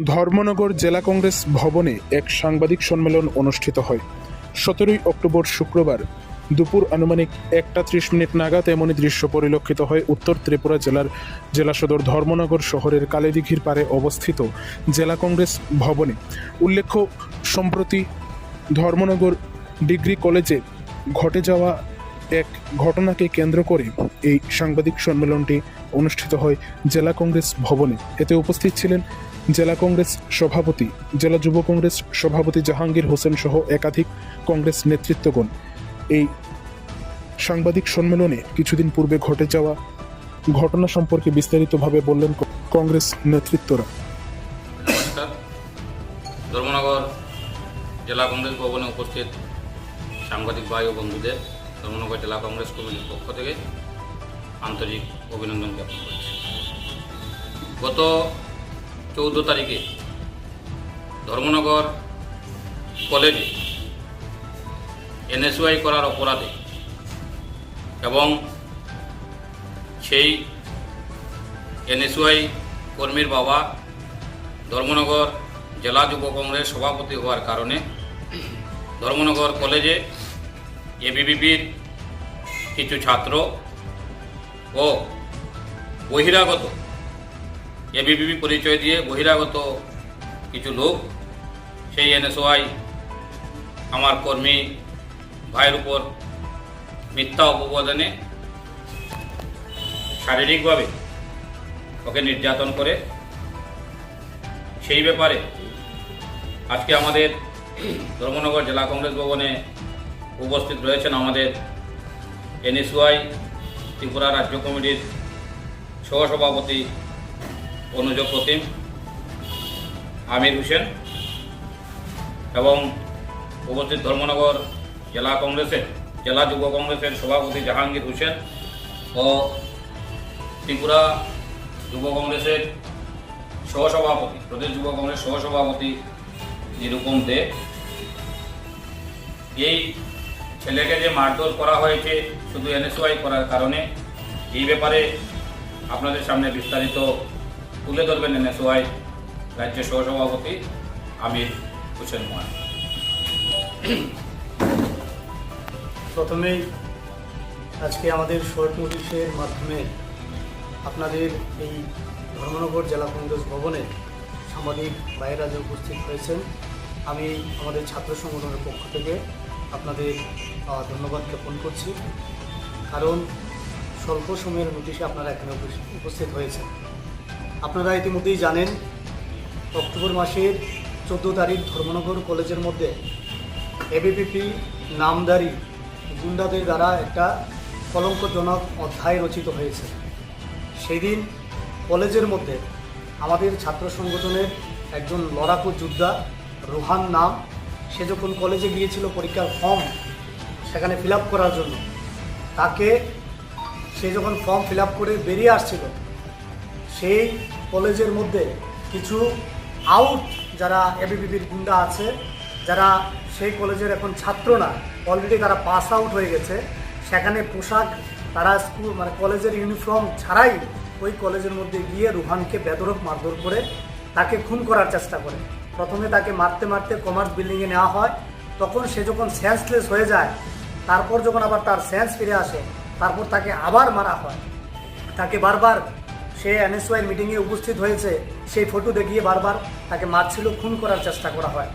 ধর্মনগর জেলা কংগ্রেস ভবনে এক সাংবাদিক সম্মেলন অনুষ্ঠিত হয়। সতেরোই অক্টোবর শুক্রবার দুপুর আনুমানিক একটা ত্রিশ মিনিট নাগাদ এমনই দৃশ্য পরিলক্ষিত হয় উত্তর ত্রিপুরা জেলার জেলা সদর ধর্মনগর শহরের কালীদিঘির পারে অবস্থিত জেলা কংগ্রেস ভবনে। উল্লেখ্য, সম্প্রতি ধর্মনগর ডিগ্রি কলেজে ঘটে যাওয়া এক ঘটনাকে কেন্দ্র করে এই সাংবাদিক সম্মেলনটি অনুষ্ঠিত হয় জেলা কংগ্রেস ভবনে। এতে উপস্থিত ছিলেন জেলা কংগ্রেস সভাপতি, জেলা যুব কংগ্রেস সভাপতি জাহাঙ্গীর হোসেন সহ একাধিক কংগ্রেস নেতৃত্বগণ এই সাংবাদিক সম্মেলনে কিছুদিন পূর্বে ঘটে যাওয়া ঘটনা সম্পর্কে বিস্তারিতভাবে বললেন কংগ্রেস নেতৃত্বরা। ধর্মনগর জেলা কংগ্রেস ভবনে উপস্থিত সাংবাদিক ভাই ও বন্ধুদের ধর্মনগর জেলা কংগ্রেস কমিটির পক্ষ থেকে আন্তরিক অভিনন্দন জ্ঞাপন করছি। গত চৌদ্দ তারিখে ধর্মনগর কলেজে এনএসওয়াই করার অপরাধে এবং সেই এনএসওয়াই কর্মীর বাবা ধর্মনগর জেলা যুব কংগ্রেস সভাপতি হওয়ার কারণে ধর্মনগর কলেজে এবিবিপির কিছু ছাত্র ও বহিরাগত এবিবিপি পরিচয় দিয়ে বহিরাগত কিছু লোক, সেই এনএসওয়াই আমার কর্মী ভাইয়ের উপর মিথ্যা অপবাদনে শারীরিকভাবে ওকে নির্যাতন করে, সেই ব্যাপারে আজকে আমাদের ধর্মনগর জেলা কংগ্রেস ভবনে উপস্থিত রয়েছেন আমাদের এনএসওয়াই ত্রিপুরা রাজ্য কমিটির সহসভাপতি অনুজ প্রতিম, আমির হোসেন এবং উপস্থিত ধর্মনগর জেলা কংগ্রেসের, জেলা যুব কংগ্রেসের সভাপতি জাহাঙ্গীর হোসেন ও ত্রিপুরা যুব কংগ্রেসের সহসভাপতি, প্রদেশ যুব কংগ্রেস সহসভাপতি নিরূপম দে। এই ছেলেকে যে মারধর করা হয়েছে শুধু এনএসওয়াই করার কারণে, এই ব্যাপারে আপনাদের সামনে বিস্তারিত তুলে ধরবেন এনএসওয়াই রাজ্য সহসভাপতি আমির হোসেন মোয়ান প্রথমেই আজকে আমাদের শর্ট নোটিশের মাধ্যমে আপনাদের এই ধর্মনগর জেলা কংগ্রেস ভবনে সাংবাদিক যে উপস্থিত হয়েছেন, আমি আমাদের ছাত্র সংগঠনের পক্ষ থেকে আপনাদের ধন্যবাদ জ্ঞাপন করছি। কারণ স্বল্প সময়ের নোটিশে আপনারা এখানে উপস্থিত হয়েছেন। আপনারা ইতিমধ্যেই জানেন, অক্টোবর মাসের চোদ্দ তারিখ ধর্মনগর কলেজের মধ্যে এবিপিপি নামদারি গুন্ডাদের দ্বারা একটা কলঙ্কজনক অধ্যায় রচিত হয়েছে। সেই দিন কলেজের মধ্যে আমাদের ছাত্র সংগঠনের একজন লড়াকু যোদ্ধা, রোহান নাম, সে যখন কলেজে গিয়েছিল পরীক্ষার ফর্ম সেখানে ফিল করার জন্য, তাকে সে যখন ফর্ম ফিল করে বেরিয়ে আসছিল সেই কলেজের মধ্যে কিছু আউট যারা এবিপিপির গুন্ডা আছে, যারা সেই কলেজের এখন ছাত্র না অলরেডি তারা পাস আউট হয়ে গেছে। সেখানে পোশাক তারা স্কুল মানে কলেজের ইউনিফর্ম ছাড়াই ওই কলেজের মধ্যে গিয়ে রুহানকে বেদরক মারধর করে তাকে খুন করার চেষ্টা করে। প্রথমে তাকে মারতে মারতে কমার্স বিল্ডিংয়ে নেওয়া হয়। তখন সে যখন সেন্সলেস হয়ে যায়, তারপর যখন আবার তার সেন্স ফিরে আসে, তারপর তাকে আবার মারা হয়। তাকে বারবার সে এনএসওয়াই মিটিংয়ে উপস্থিত হয়েছে। সেই ফটো দেখিয়ে বারবার তাকে মারছিল, খুন করার চেষ্টা করা হয়।